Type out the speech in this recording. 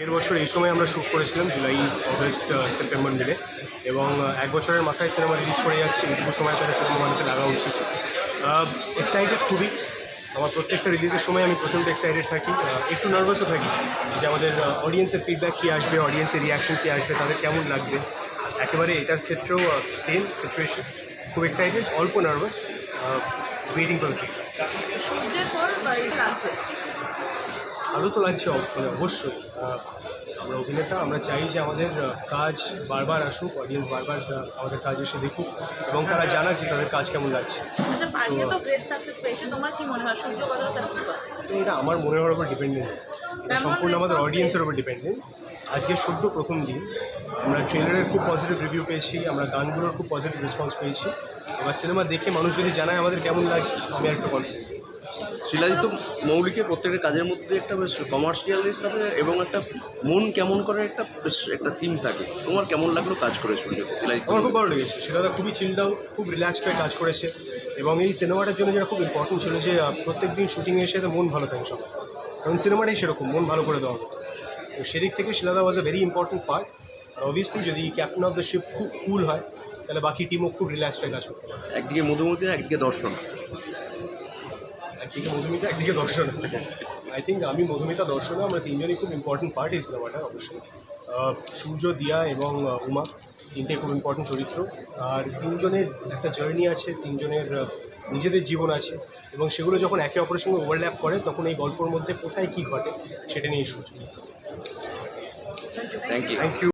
দেড় বছর এই সময় আমরা শ্যুট করেছিলাম, জুলাই, অগস্ট সেপ্টেম্বর মিলে। এবং এক বছরের মাথায় সিনেমা রিলিজ করে যাচ্ছে এইটুকু সময় তাদের সিনেমা বানাতে লাগা উচিত। এক্সাইটেড খুবই। আমার প্রত্যেকটা রিলিজের সময় আমি প্রচণ্ড এক্সাইটেড থাকি। একটু নার্ভাসও থাকি যে আমাদের অডিয়েন্সের ফিডব্যাক কী আসবে অডিয়েন্সের রিয়াকশন কী আসবে, তাদের কেমন লাগবে। একেবারে এটার ক্ষেত্রেও সেম সিচুয়েশন খুব এক্সাইটেড অল্প নার্ভাস ওয়েটিং ফর ফিডব্যাক সূর্যের পর বাড়িতে লাগছে ভালো তো লাগছে মানে অবশ্যই। আমরা অভিনেতা আমরা চাই যে আমাদের কাজ বারবার আসুক অডিয়েন্স বারবার আমাদের কাজ এসে দেখুক এবং তারা জানাক যে তাদের কাজ কেমন লাগছে। আচ্ছা তো এটা আমার মনে হওয়ার উপর ডিপেন্ডেন্ট এটা সম্পূর্ণ আমাদের অডিয়েন্সের উপর ডিপেন্ডেন্ট আজকে সদ্য প্রথম দিন। আমরা ট্রেলারের খুব পজিটিভ রিভিউ পেয়েছি। আমরা গানগুলোর খুব পজিটিভ রেসপন্স পেয়েছি। এবার সিনেমা দেখে মানুষ যদি জানায় আমাদের কেমন লাগছে আমি আর একটু কনফিডেন্ট শিলাজিৎ মৌলিকের প্রত্যেকটা কাজের মধ্যে একটা বেশ কমার্শিয়ালের সাথে এবং একটা মন কেমন করে একটা বেশ একটা থিম থাকে। তোমার কেমন লাগল কাজ করে সূর্যকে শিলাজিৎ আমার খুব ভালো লেগেছে। সেটা খুবই ডাউন খুব রিল্যাক্সড হয়ে কাজ করেছে এবং এই সিনেমাটার জন্য যেটা খুব ইম্পর্টেন্ট ছিল যে প্রত্যেক দিন শুটিংয়ে এসে মন ভালো থাকে সব কারণ সিনেমাটাই সেরকম মন ভালো করে দেওয়া। তো সেদিক থেকে শিলাদা was a very important part R obviously যদি ক্যাপ্টেন অফ দ্য শিপ খুব কুল হয় তাহলে বাকি টিমও খুব রিল্যাক্সড হয়ে কাজ করতে পারে। একদিকে মধুমতি একদিকে দর্শন। একদিকে মধুমিতা একদিকে দর্শন। আই থিঙ্ক আমি মধুমিতা দর্শনও আমরা তিনজনই খুব ইম্পর্টেন্ট পার্ট এই সিনেমাটা অবশ্যই। সূর্য দিয়া এবং উমা তিনটে খুব ইম্পর্টেন্ট চরিত্র। আর তিনজনের একটা জার্নি আছে তিনজনের নিজেদের জীবন আছে এবং সেগুলো যখন একে অপরের সঙ্গে ওভারল্যাপ করে তখন এই গল্পের মধ্যে কোথায় কী ঘটে সেটা নিয়ে Surya thank you thank you